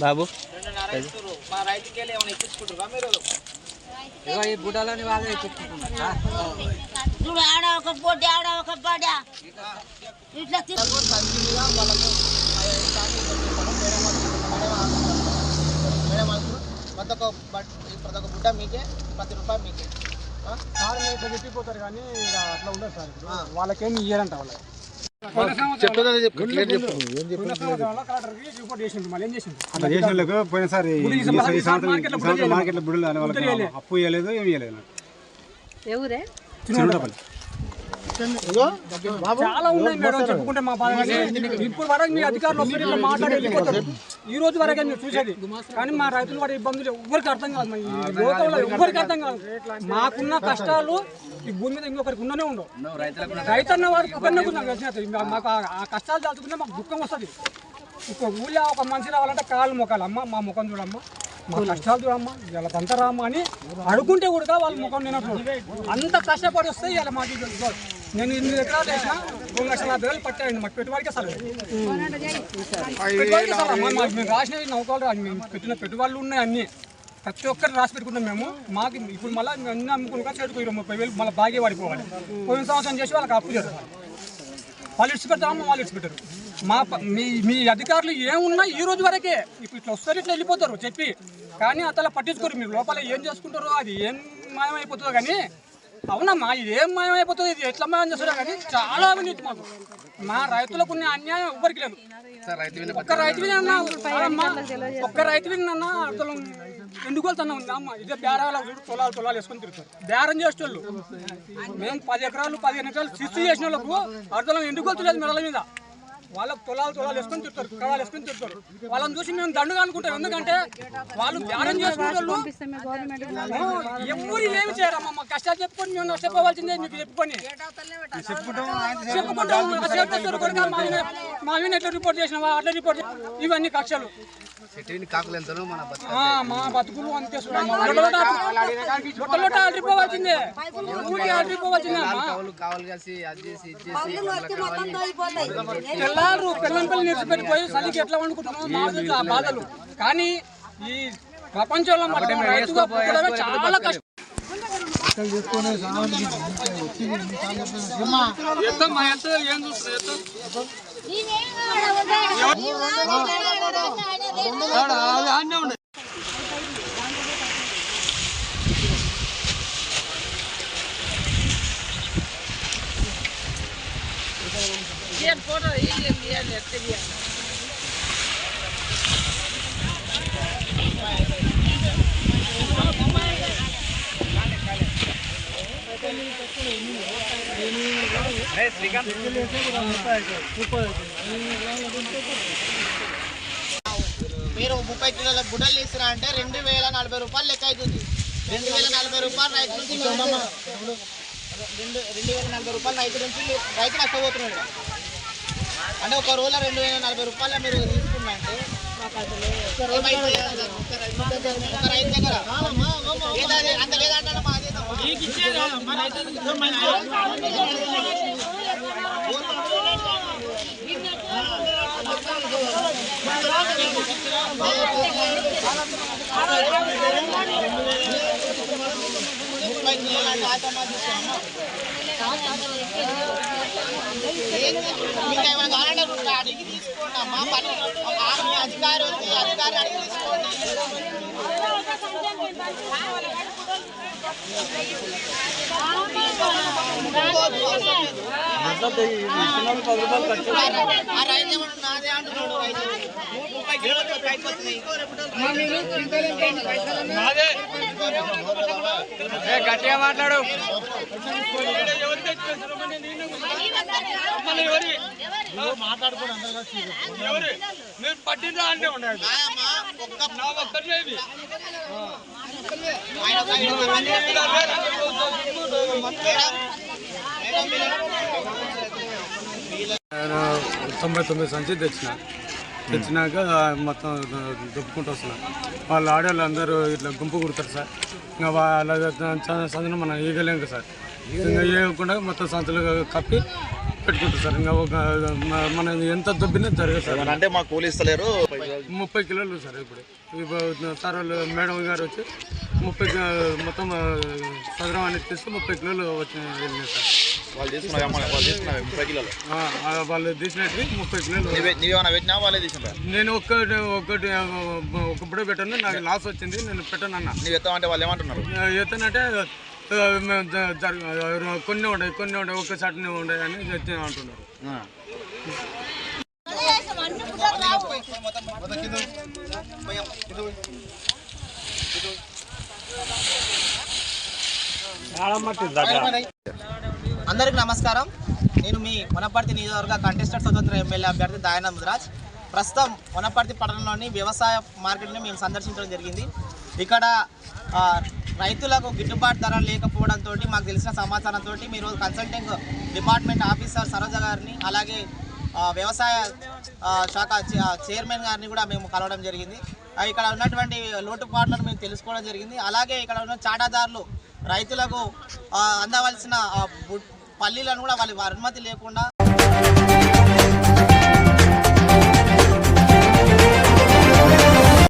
బాబు మా రైతుకి వెళ్ళి ఏమైనా ఎక్కించుకుంటారా మీరు ఈ బుడ్డలోని వాళ్ళే ఎక్కించుకుంటున్నారా చూడు ఆడ ఒక బొడ్డి ఆడ ఒక బొడ్డ ఇట్లా ప్రతి ఒక్క బుడ్డ మీకే పది రూపాయలు మీకే సార్ ఇట్లా చెప్పిపోతారు కానీ ఇక అట్లా ఉండదు సార్ ఇప్పుడు. ఆ. వాళ్ళకేం ఇయ్యారంట వాళ్ళకి పోయినసారి మార్కెట్లో బుడ్డలు. అప్పు ఇవ్వలేదు. ఏమి ఇవ్వలేదు ఎవరే చాలా ఉన్నాయి మేడం చెప్పుకుంటే మా బాధ. ఇప్పుడు వరకు మీ అధికారులు వస్తారు ఇట్లా మాట్లాడి వెళ్ళిపోతారు ఈ రోజు వరకే మీరు చూసేది. కానీ మా రైతులు పడే ఇబ్బందులు ఎవరికి అర్థం కాదు ఈ లోకంలో ఎవరికి అర్థం కాదు. మాకున్న కష్టాలు ఈ భూమి మీద ఇంకొకరికి ఉండనే ఉండవు. రైతన్న వారికి ఒకరినే. మా- మాకు ఆ- కష్టాలు తలుచుకుంటే మాకు దుఃఖం వస్తుంది. ఒక ఊళ్ళో ఒక మనిషి రావాలంటే కాళ్ళు మొక్కాలి. అమ్మ మా ముఖం చూడమ్మా. మా కష్టాలు చూడమ్మా. ఇలా తంత రామ్మా అని అడుగుంటే కూడా వాళ్ళ ముఖం నేను అంత కష్టపడి వస్తే ఇలా మాకు. నేను ఇన్ని ఎకరాలు వేసిన రెండు లక్షల యాభై వేలు పట్టాయండి మాకు. పెట్టుబడికి అసలు పెట్టుబడికి అసలు మాకు మేము రాసినవి నౌకలు మేము పెట్టిన పెట్టుబడులు ఉన్నాయి అన్నీ. ప్రతి ఒక్కరు రాసి పెట్టుకుంటాం మేము. మాకు ఇప్పుడు మళ్ళీ అన్ని అమ్ముకుని చేతికి ఇరవై ముప్పై వేలు మళ్ళీ బాగా పడిపోవాలి. పోయిన సంవత్సరం చేసి వాళ్ళకి అప్పు చేస్తారు. వాళ్ళు ఇడిచి పెడతామో వాళ్ళు ఇడిచి పెట్టారు మా మీ మీ అధికారులు ఏమున్నా ఈ రోజు వరకే ఇప్పుడు ఇట్లా వస్తారు ఇట్లా వెళ్ళిపోతారు చెప్పి. కానీ అతలా పట్టించుకోరు. మీరు లోపల ఏం చేసుకుంటారో అది ఏం మాయమైపోతుందో కానీ అవునమ్మా ఇదేం ఏం మాయమైపోతుంది? ఇది ఎట్లా మాయం చేస్తారో కానీ చాలా అవినీతి మాకు. మా రైతులకు ఉన్న అన్యాయం ఎవ్వరికి లేదు. ఒక్క రైతు వినన్నా ఒక్క రైతు వినన్నా అర్థం ఎందుకు వెళ్తున్నా ఉంది అమ్మ ఇదే బేరాల చూడు పొలాలు పొలాలు వేసుకొని తిరుగుతారు బేరం చేసేటోళ్ళు. మేము పది ఎకరాలు పదిహేను ఎకరాలు శిస్తు చేసిన వాళ్ళకు అర్థం ఎందుకు వెళ్తలేదు మెడల మీద? వాళ్ళకు పొలాలు పొలాలు వేసుకొని తిరుగుతారు కడాలు వేసుకొని తిరుగుతారు వాళ్ళని చూసి మేము దండుగా అనుకుంటాం. ఎందుకంటే వాళ్ళు చేసుకునే వాళ్ళు ఎవరు ఏమి చేయరమ్మా. మా కష్టాలు చెప్పుకొని మేము నష్టపోవాల్సిందే మీకు చెప్పుకొని. చెప్పుకుంటాం. మా ఆయన ఎట్లా రిపోర్ట్ చేసినావా? అట్లా రిపోర్ట్? ఇవన్నీ కక్షలు. మా బతుకులు అంతే లొట్టలొట్ట ఆడిపోవాల్సిందే ఊరికి ఆడిపోవాల్సిందే అమ్మా. తెల్లారు పిల్లల పిల్లలు నిడిచిపెట్టిపోయి చలికి ఎట్లా వండుకుంటున్నామో మాకు ఆ బాధలు కానీ ఈ ప్రపంచంలో మనం రైతుగా పుట్టడమే చాలా కష్టం ఎత్తమ్మా, ఎంత ఆడనే ఉంది. మీరు ముప్పై కిలోల గుడ్డలు తీసుకురా అంటే రెండు వేల నలభై రూపాయలు లెక్క అవుతుంది రెండు వేల నలభై రూపాయలు రైతు నుంచి రెండు రెండు వేల నలభై రూపాయలు రైతు నుంచి రైతు నష్టపోతున్నాడు. అంటే ఒక రోజులో రెండు వేల నలభై రూపాయలు మీరు తీసుకున్నారంటే ఏమైతే ఒక రైతు దగ్గర ఏదది? అంత లేదంటే మాది ముప్పై మీకు ఏమైనా కావాలంటే అడిగి తీసుకోండి అమ్మా. పని మీ అధికారి ఉంది అధికారి అడిగి తీసుకోండి. ఆ రైతు ఏమన్నా నాదే అంటున్నాడు రైతు. ముప్పై కిలోలు రైతు వస్తుంది గట్టిగా మాట్లాడు. మీరు పట్టిందా అంటే నా తొంభై తొమ్మిది సంచి తెచ్చిన. తెచ్చినాక మొత్తం దుప్పుకుంటూ వస్తున్నా. వాళ్ళు ఆడవాళ్ళు అందరూ ఇట్లా గుంపు కుడతారు సార్. ఇంకా వాళ్ళ సందులో మనం ఈగలేం కదా సార్. ఇంకా ఇవ్వకుండా మొత్తం సంచులు కప్పి పెట్టుకుంటారు సార్ ఇంకా ఒక మనం ఎంత దొబ్బినా జరగదు సార్. అంటే మా కూలి ఇస్తలేరు ముప్పై కిలోలు సార్ ఇప్పుడు. ఇప్పుడు సార్ వాళ్ళు మేడం గారు వచ్చి ముప్పై మొత్తం సదరం అనేది తీస్తే ముప్పై కిలోలు వచ్చి వెళ్ళినాయి సార్. వాళ్ళు వాళ్ళు ముప్పై కిలోలు? తీసినట్టు ముప్పై కిలోలు. పెట్టినా వాళ్ళే నేను ఒక్కటి ఒక్కటి ఒకప్పుడే పెట్టాను. నాకు లాస్ వచ్చింది. నేను పెట్టాను అన్న. నువ్వు ఎత్తామంటే వాళ్ళు ఏమంటున్నారు? ఎత్తనంటే కొన్ని ఉంటాయి కొన్ని ఉన్నాయి ఒక్కసారి ఉంటాయి అని చెప్తే అంటున్నారు అందరికి నమస్కారం. నేను మీ వనపర్తి నియోజకవర్గ కంటెస్టెడ్ స్వతంత్ర ఎమ్మెల్యే అభ్యర్థి దాయన ముదిరాజ్. ప్రస్తుతం వనపర్తి పట్టణంలోని వ్యవసాయ మార్కెట్ని మేము సందర్శించడం జరిగింది. ఇక్కడ రైతులకు గిట్టుబాటు ధర లేకపోవడంతో మాకు తెలిసిన సమాచారంతో మీరు కన్సల్టింగ్ డిపార్ట్మెంట్ ఆఫీసర్ సరోజ గారిని అలాగే వ్యవసాయ శాఖ చైర్మన్ గారిని కూడా మేము కలవడం జరిగింది. ఇక్కడ ఉన్నటువంటి లోటుపాట్లను మేము తెలుసుకోవడం జరిగింది. అలాగే ఇక్కడ ఉన్న చాటాదారులు రైతులకు అందవలసిన పల్లీలను కూడా వాళ్ళ అనుమతి లేకుండా